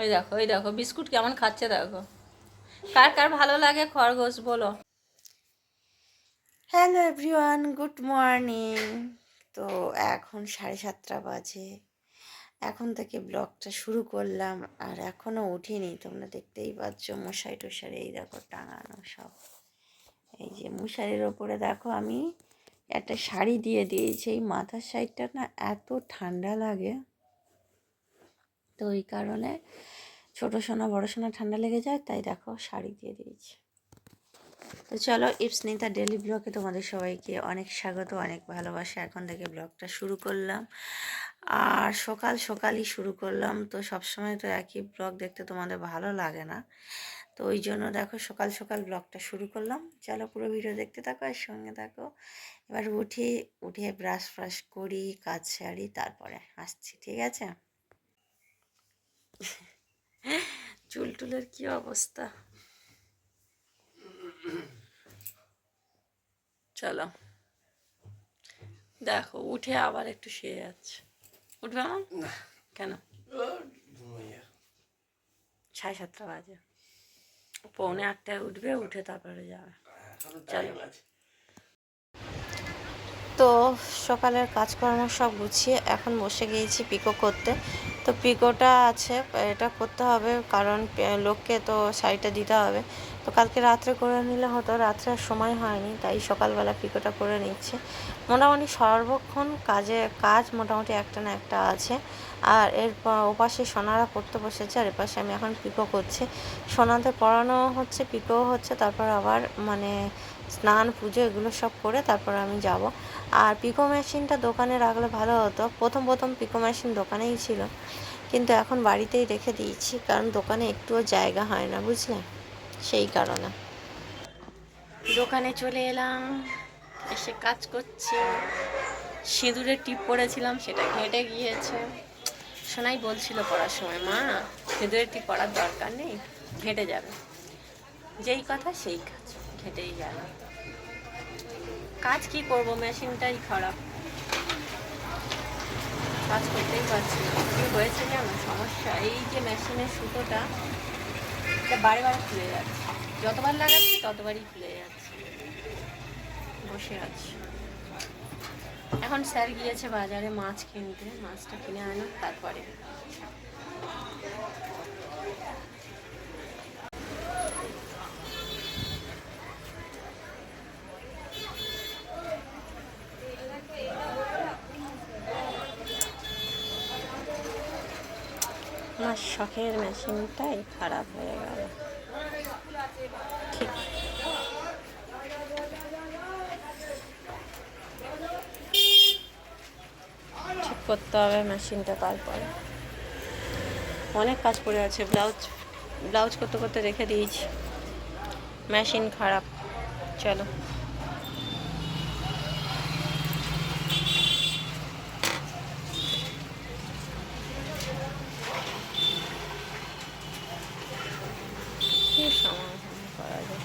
ওই দেখো ওই দেখো, বিস্কুট কেমন খাচ্ছে দেখো। কার কার ভালো লাগে খরগোশ, বলো। হ্যালো এভরিওয়ান গুড মর্নিং তো এখন সাড়ে সাতটা বাজে। এখন থেকে ব্লগটা শুরু করলাম, আর এখনও উঠিনি। তোমরা দেখতেই পাচ্ছ মশারি টশারি এই দেখো টাঙানো সব। এই যে মশারির ওপরে দেখো আমি একটা শাড়ি দিয়ে দিয়েছি। এই মাথার সাইডটা না এত ঠান্ডা লাগে। তো ওই কারণে ছোটো সোনা, বড়ো সোনা ঠান্ডা লেগে যায়, তাই দেখো শাড়ি দিয়ে দিয়েছি। তো চলো ইপসনিতা ডেলি ব্লগে তোমাদের সবাইকে অনেক স্বাগত, অনেক ভালোবাসা। এখন থেকে ব্লগটা শুরু করলাম। আর সকাল সকালই শুরু করলাম, তো সবসময় তো একই ব্লগ দেখতে তোমাদের ভালো লাগে না। তো ওই জন্য দেখো সকাল সকাল ব্লগটা শুরু করলাম। চলো পুরো ভিডিও দেখতে থাকো আর সঙ্গে থাকো। এবার উঠি, উঠে ব্রাশ ফ্রাশ করি, কাজ সারি, তারপরে আসছি, ঠিক আছে? চুল টুলের কি অবস্থা? চলো। দেখো উঠে আবার একটু শুয়ে যাচ্ছে উঠবে আমার কেন? সাড়ে সাতটা বাজে। পৌনে আটটায় উঠবে উঠে তারপরে যাবে। চলো। তো সকালের কাজকর্ম সব গুছিয়ে এখন বসে গিয়েছি পিকো করতে। তো পিকোটা আছে, এটা করতে হবে, কারণ লোককে তো শাড়িটা দিতে হবে। তো কালকে রাত্রে করে নিলে হতো, রাত্রে আর সময় হয়নি, তাই সকালবেলা পিকোটা করে নিচ্ছে। মোটামুটি সর্বক্ষণ কাজে, কাজ মোটামুটি একটা না একটা আছে। আর এর ওপাশে সোনারা পড়তে বসেছে, আর এপাশে আমি এখন পিকো করছি। সোনাদের পড়ানো হচ্ছে পিকো হচ্ছে, তারপর আবার মানে স্নান, পুজো এগুলো সব করে তারপর আমি যাব। আর পিকো মেশিনটা দোকানে রাখলে ভালো হতো। প্রথম প্রথম পিকো মেশিন দোকানেই ছিল। কিন্তু এখন বাড়িতেই রেখে দিয়েছি, কারণ দোকানে একটুও জায়গা হয় না, বুঝলে? সেই কারণে। দোকানে চলে এলাম, এসে কাজ করছি। সিঁদুরের টিপ পড়েছিলাম, সেটা ঘেটে গিয়েছে। সোনাই বলছিল পড়ার সময়, মা, সিঁদুরের টিপ পড়ার দরকার নেই, ঘেটে যাবে। যেই কথা সেই কাজ, ঘেটেই যাবে কাজ কি করব? মেশিনটাই খারাপ। কাজ করতেই পারছি কি হয়েছে জানো? সমস্যা। এই যে মেশিনের সুতোটা, এটা বারে বারে খুলে যাচ্ছে। যতবার লাগাচ্ছি, ততবারই খুলে যাচ্ছে। বসে আছি। এখন স্যার গিয়েছে বাজারে মাছ কিনতে। মাছটা কিনে আনো তারপরে। আমার শখের মেশিনটাই খারাপ হয়ে গেল। ঠিক। ঠিক করতে হবে মেশিনটা তারপরে। অনেক কাজ পড়ে আছে, ব্লাউজ ব্লাউজ করতে করতে রেখে দিয়েছি। মেশিন খারাপ। চলো কি সমাধান করা যায়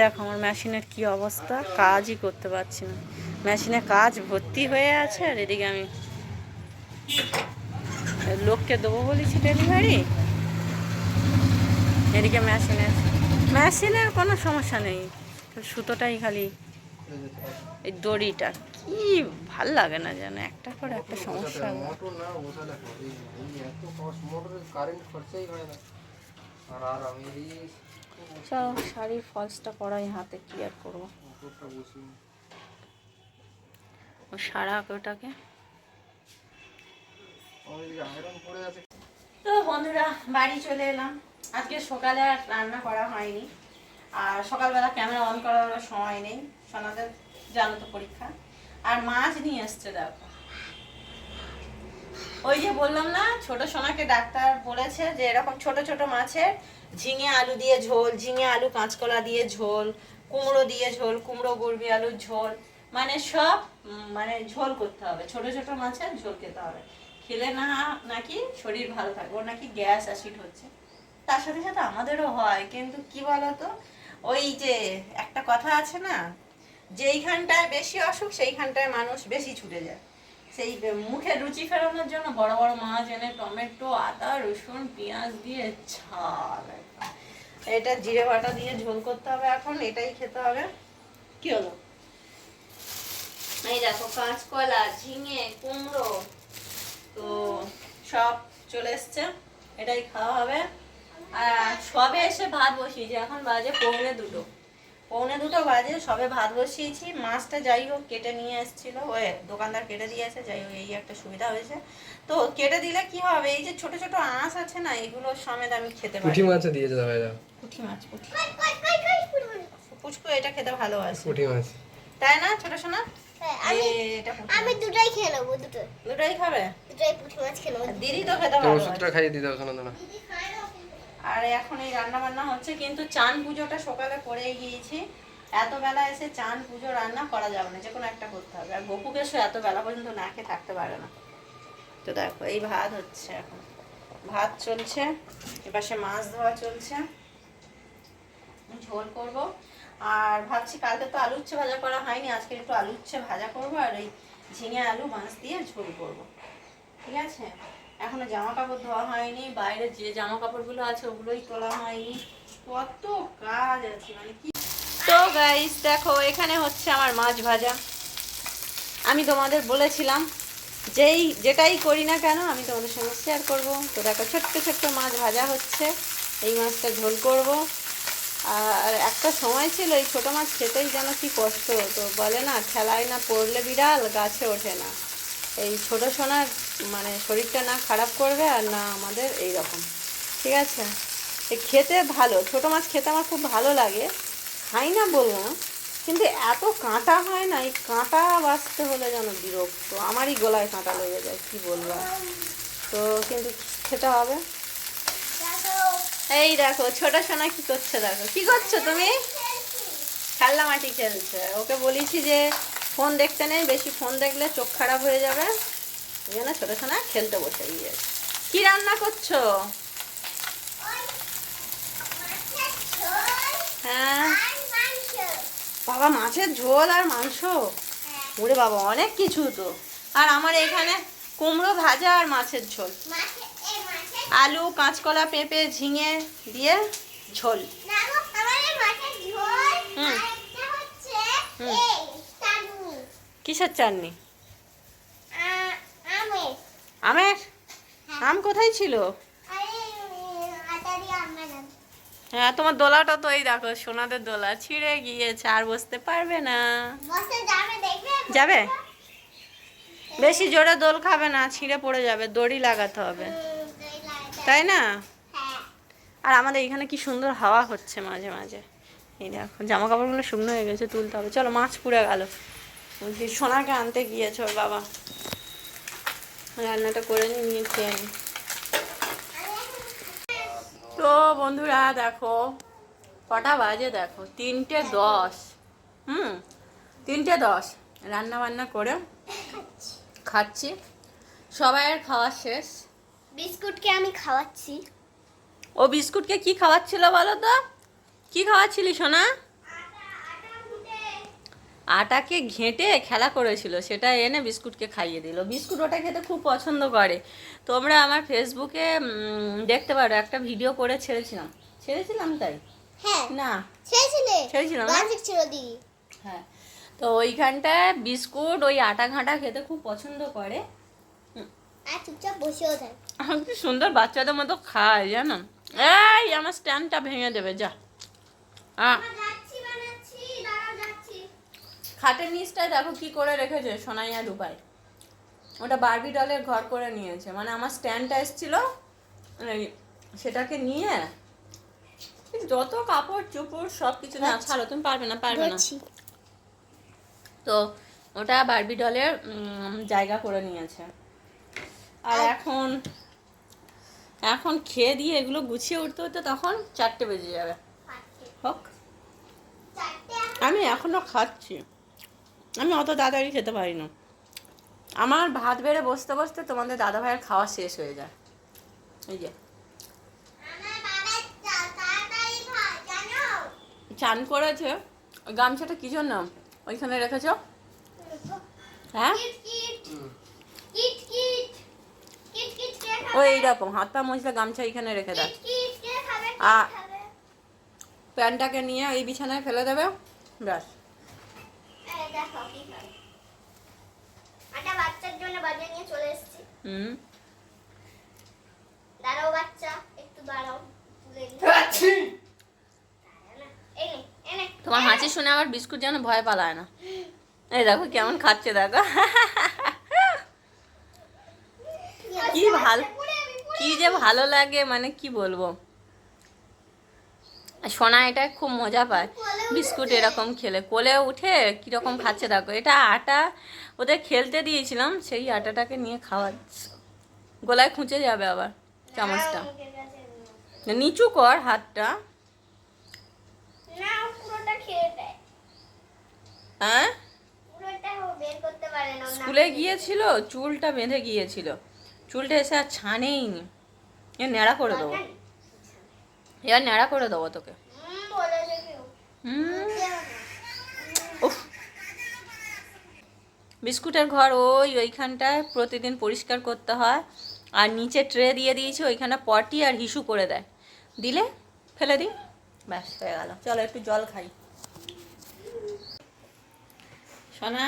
দেখো, আমার মেশিনের কি অবস্থা? কাজই করতে পারছি না। মেশিনে কাজ ভর্তি হয়ে আছে, আর এদিকে আমি লোককে দেবো বলেছি ডেলিভারি এদিকে মেশিনের মেশিনের কোনো সমস্যা নেই। সুতোটাই খালি এই দড়িটা। কি ভালো লাগে না যেন, একটা করে একটা সমস্যা। আর আমি চলো শাড়ির ফলসটা পরাই হাতে কি করব? ও সারা ওটাকে তো বন্ধুরা, বাড়ি চলে এলাম। আজকে সকালে আর রান্না করা হয়নি। আর সকালবেলা ক্যামেরা অন করার সময় নেই। সোনাদের জানো তো পরীক্ষা। আর মাছ নিয়ে এসছে দেখো। ওই যে বললাম না, ছোট সোনাকে ডাক্তার বলেছে যে এরকম ছোট ছোট মাছের ঝিঙে আলু দিয়ে ঝোল, ঝিঙে আলু কাঁচকলা দিয়ে ঝোল, কুমড়ো দিয়ে ঝোল, কুমড়ো গুড়বি আলুর ঝোল মানে সব মানে ঝোল করতে হবে। ছোট ছোট মাছের ঝোল খেতে হবে। খেলে না, নাকি শরীর ভালো থাকবে, ওর নাকি গ্যাস অ্যাসিড হচ্ছে। তার সাথে সাথে আমাদেরও হয়, কিন্তু কি বলতো, ওই যে একটা কথা আছে না, যেইখানটায় বেশি অসুখ, সেইখানটায় মানুষ বেশি ছুটে যায়। সেই মুখে রুচি ফেরানোর জন্য বড় বড় মাছ এনে টমেটো, আদা, রসুন, পেঁয়াজ দিয়ে একদম। এটা জিরে বাটা দিয়ে ঝোল করতে হবে এখন, এটাই খেতে হবে। কি হলো? এই দেখো কাঁচকলা, ঝিঙে, কুমড়ো, তো সব চলে এসছে, এটাই খাওয়া হবে। আর সবে এসে ভাত বসিয়েছি, এখন বাজে পৌনে দুটো। পৌনে দুটো বাজে সবে ভাত বসিয়েছি। মাছটা যাই হোক কেটে নিয়ে এসেছিল। ওই দোকানদার কেটে দিয়েছে যাই হোক এই একটা সুবিধা হয়েছে। তো কেটে দিলে কি হবে? এই যে ছোট ছোট আঁশ আছে না এগুলো সমেত আমি খেতে পারি। পুঁটি মাছও দিয়েছে দাদা ভাইরা। পুঁটি মাছ পুঁটি। পুচকু এটা খেতে ভালোবাসে। পুঁটি মাছ। তাই না ছোট সোনা? হ্যাঁ, আমি আমি মাছ। দুটোই খেয়ে নেব দুটো দুটোই খাবে? দুটোই পুঁটি মাছ খেয়ে নেব। দিদি তো খেতে তো ভালোবাসে। ওষুধটা খাইয়ে দিতে হবে শোনা দানা আর এখন এই রান্না বান্না হচ্ছে, কিন্তু চান পুজোটা সকালে করে গিয়েছি। এত বেলা এসে চান পুজো রান্না করা যাবে না যে কোনো একটা করতে হবে। আর গপুকে সে এত বেলা পর্যন্ত না খেয়ে থাকতে পারে না। তো দেখো, এই ভাত হচ্ছে এখন। ভাত চলছে এপাশে মাছ ধোয়া চলছে। ঝোল করব। আর ভাবছি কালকে তো আলু উচ্ছে ভাজা করা হয়নি, আজকে একটু আলু উচ্ছে ভাজা করব, আর এই ঝিঙে আলু মাছ দিয়ে ঝোল করব। ঠিক আছে? এখনও জামা কাপড় ধোয়া হয়নি, বাইরে যে জামা কাপড়গুলো আছে ওগুলোই তোলা হয়নি। কত কাজ আছে মানে কি তো গাইস দেখো, এখানে হচ্ছে আমার মাছ ভাজা। আমি তোমাদের বলেছিলাম, যেই যেটাই করি না কেন, আমি তোমাদের সঙ্গে শেয়ার করব। তো দেখো, ছোট্ট ছোট্ট মাছ ভাজা হচ্ছে। এই মাছটা ঝোল করব। আর একটা সময় ছিল, এই ছোটো মাছ খেতেই যেন কি কষ্ট, তো বলে না, খেলায় না পড়লে বিড়াল, গাছে ওঠে না। এই ছোটো সোনার মানে শরীরটা না খারাপ করবে আর না আমাদের এই রকম ঠিক আছে? খেতে ভালো, ছোটো মাছ খেতে আমার খুব ভালো লাগে। খাই না বলব না কিন্তু এত কাঁটা হয় না, এই কাঁটা বাঁচতে হলে যেন বিরক্ত। আমারই গলায় কাঁটা লেগে যায়, কি বলব তো কিন্তু খেতে হবে। এই দেখো, ছোট সোনা কি করছে দেখো। কি করছ তুমি? খেলনা মাটি খেলছে। ওকে বলেছি যে ফোন দেখতে নেই বেশি ফোন দেখলে চোখ খারাপ হয়ে যাবে। এই জন্য ছোট সোনা খেলতে বসে গিয়েছে কি রান্না করছ? হ্যাঁ। বাবা মাছের ঝোল আর মাংস? ওরে বাবা অনেক কিছু তো। আর আমার এখানে কুমড়ো ভাজা আর মাছের ঝোল। আলু কাঁচকলা পেঁপে ঝিঙে দিয়ে ঝোল। হুম। হুম। কিসের চাটনি? আমের। আম কোথায় ছিল? হ্যাঁ তোমার দোলাটা তো এই দেখো সোনাদের দোলা। ছিঁড়ে গিয়েছে আর বসতে পারবে না। যাবে বেশি জোরে দোল খাবে না ছিঁড়ে পড়ে যাবে দড়ি লাগাতে হবে। তাই না? আর আমাদের এখানে কি সুন্দর হাওয়া হচ্ছে মাঝে মাঝে। এই দেখো জামা কাপড়গুলো শুকনো হয়ে গেছে তুলতে হবে। চলো মাছ পুড়ে গেল। সোনাকে আনতে গিয়েছে ওর বাবা। রান্নাটা করে নিই নিয়ে খেয়ে তো বন্ধুরা দেখো কটা বাজে দেখো? তিনটে দশ। হুম তিনটে দশ। রান্না বান্না করে খাচ্ছি। সবাইয়ের খাওয়া শেষ? বিস্কুটকে আমি খাওয়াচ্ছি। ও বিস্কুটকে কি খাওয়াচ্ছিল বলো তো? কি খাওয়াচ্ছিলি সোনা? আটাকে ঘেঁটে খেলা করেছিল সেটা এনে বিস্কুটকে খাইয়ে দিল। বিস্কুট ওটা খেতে খুব পছন্দ করে। তোমরা আমার ফেসবুকে দেখতে পারো একটা ভিডিও করে ছেড়েছিলাম। ছেড়েছিলাম তাই? হ্যাঁ। না। ছেড়েছিলে? ছেড়েছিলাম? দিদি। হ্যাঁ। তো ওইখানটায় বিস্কুট ওই আটা ঘাঁটা খেতে খুব পছন্দ করে। আর চুপচাপ বসেও থাক। আহ, কি সুন্দর বাচ্চাদের মতো খায় জানো? এই আমার স্ট্যান্ডটা ভেঙে দেবে যা। আহ যাচ্ছি বানাচ্ছি দাঁড়াও যাচ্ছি খাটের নিচটায় দেখো কি করে রেখেছে সোনাইয়া দুবাই ওটা বারবি ডলের ঘর করে নিয়েছে। মানে আমার স্ট্যান্ডটা এসেছিল সেটাকে নিয়ে যত কাপড় চোপড় সব কিছু না ছাড়ো তুমি পারবে না পারবে না। তো ওটা বারবি ডলের জায়গা করে নিয়েছে। আর এখন এখন খেয়ে দিয়ে এগুলো গুছিয়ে উঠতে উঠতে তখন চারটে বেজে যাবে। হোক। আমি এখনও খাচ্ছি। আমি অত তাড়াতাড়ি খেতে পারি না। আমার ভাত বেড়ে বসতে বসতে তোমাদের দাদা ভাইয়ের খাওয়া শেষ হয়ে যায়। এই যে। চান করেছে। গামছাটা কি জন্য? ওইখানে রেখেছ? হ্যাঁ? ওই এইরকম, হাত পা মুছলে গামছা এইখানে রেখে খাবে প্যান্টটাকে নিয়ে এই বিছানায় ফেলে দেবে? ব্যাস। এই কি খাবে একটা বাচ্চার জন্য বাজার নিয়ে চলে এসেছি। হুম। দাঁড়াও বাচ্চা একটু দাঁড়াও। তোমার হাঁচি শুনে আবার বিস্কুট যেন ভয় পালায় না। এই দেখো কেমন খাচ্ছে দেখো। কি ভালো পুড়ে যাবি, পুড়ে কি যে ভালো লাগে মানে কি বলব। সোনা এটা খুব মজা পায়। বিস্কুট এরকম খেলে। কোলে উঠে কীরকম খাচ্ছে দেখো। এটা আটা ওদের খেলতে দিয়েছিলাম সেই আটাটাকে নিয়ে খাওয়াচ্ছে। গলায় খুঁচে যাবে আবার চামচটা। নিচু কর হাতটা। হ্যাঁ? স্কুলে গিয়েছিল চুলটা বেঁধে গিয়েছিল। চুলটা এসে আর ছানেইনি এ ন্যাড়া করে দেবো। এবার ন্যাড়া করে দেবো তোকে হুম, বলেছে কেউ। হুম কেউ না। উফ বিস্কুটের ঘর ওই ওইখানটায় প্রতিদিন পরিষ্কার করতে হয়। আর নিচে ট্রে দিয়ে দিয়েছি ওইখানে পটি আর হিসু করে দেয়। দিলে ফেলে দিই। ব্যাস হয়ে গেল। চলো একটু জল খাই। সোনা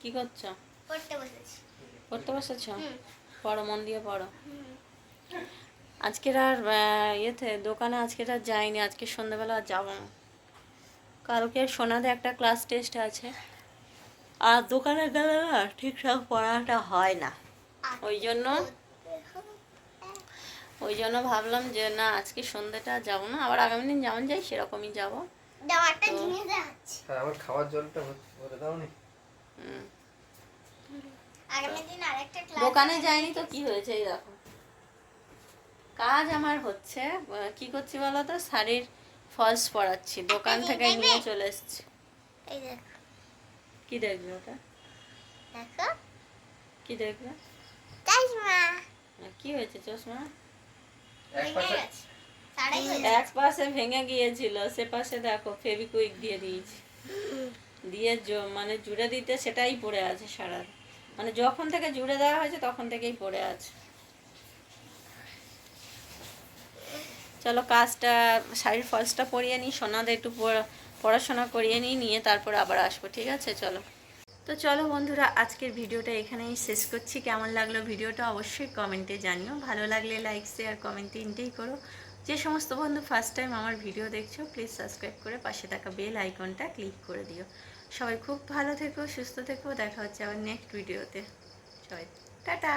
কি করছ? পড়তে বসেছি। পড়তে বসেছ? পড়ো মন দিয়ে পড়ো। আজকের আর ইয়েতে দোকানে আজকের আর যাইনি। আজকে সন্ধ্যাবেলা আর যাব না। কালকে সোনাতে একটা ক্লাস টেস্ট আছে। আর দোকানে গেলে না ঠিকঠাক পড়াটা হয় না। ওই জন্য ওই জন্য ভাবলাম যে না আজকে সন্ধ্যেটা যাব না আবার আগামী দিন যেমন যাই সেরকমই যাব। দাও একটা তো- জিনিস দেখাচ্ছি হ্যাঁ আমার খাওয়ার জলটা ভরে দাও নি হুম। আগামী দিন আরেকটা ক্লাস দোকানে যাইনি তো কি হয়েছে এই দেখো। কাজ আমার হচ্ছে কি করছি বলো তো শাড়ির ফলস পরাচ্ছি দোকান থেকে নিয়ে চলে এসেছি। এই দেখো। কি দেখবে ওটা? দেখো। কি দেখবে? চশমা। কি হয়েছে চশমা? এক পাশে ভেঙে গিয়েছিল সে পাশে দেখো ফেভিকুইক দিয়ে দিয়েছি। দিয়ে মানে জুড়ে দিতে সেটাই পড়ে আছে সারা মানে যখন থেকে জুড়ে দেওয়া হয়েছে তখন থেকেই পড়ে আছে। চলো কাজটা, শাড়ির ফলসটা পরিয়ে নিই, সোনাদের একটু পড়া- পড়াশোনা করিয়ে নিই, নিয়ে তারপর আবার আসব, ঠিক আছে? চলো। তো চলো বন্ধুরা, আজকের ভিডিওটা এখানেই শেষ করছি। কেমন লাগল ভিডিওটা অবশ্যই কমেন্টে জানিও। ভালো লাগলে লাইক শেয়ার কমেন্ট তিনটেই করো। যে সমস্ত বন্ধু ফার্স্ট টাইম আমার ভিডিও দেখছ প্লিজ সাবস্ক্রাইব করে পাশে থাকা বেল আইকনটা ক্লিক করে দিও। সবাই খুব ভালো থেকো, সুস্থ থেকো। দেখা হচ্ছে আবার নেক্সট ভিডিওতে সবাই টাটা!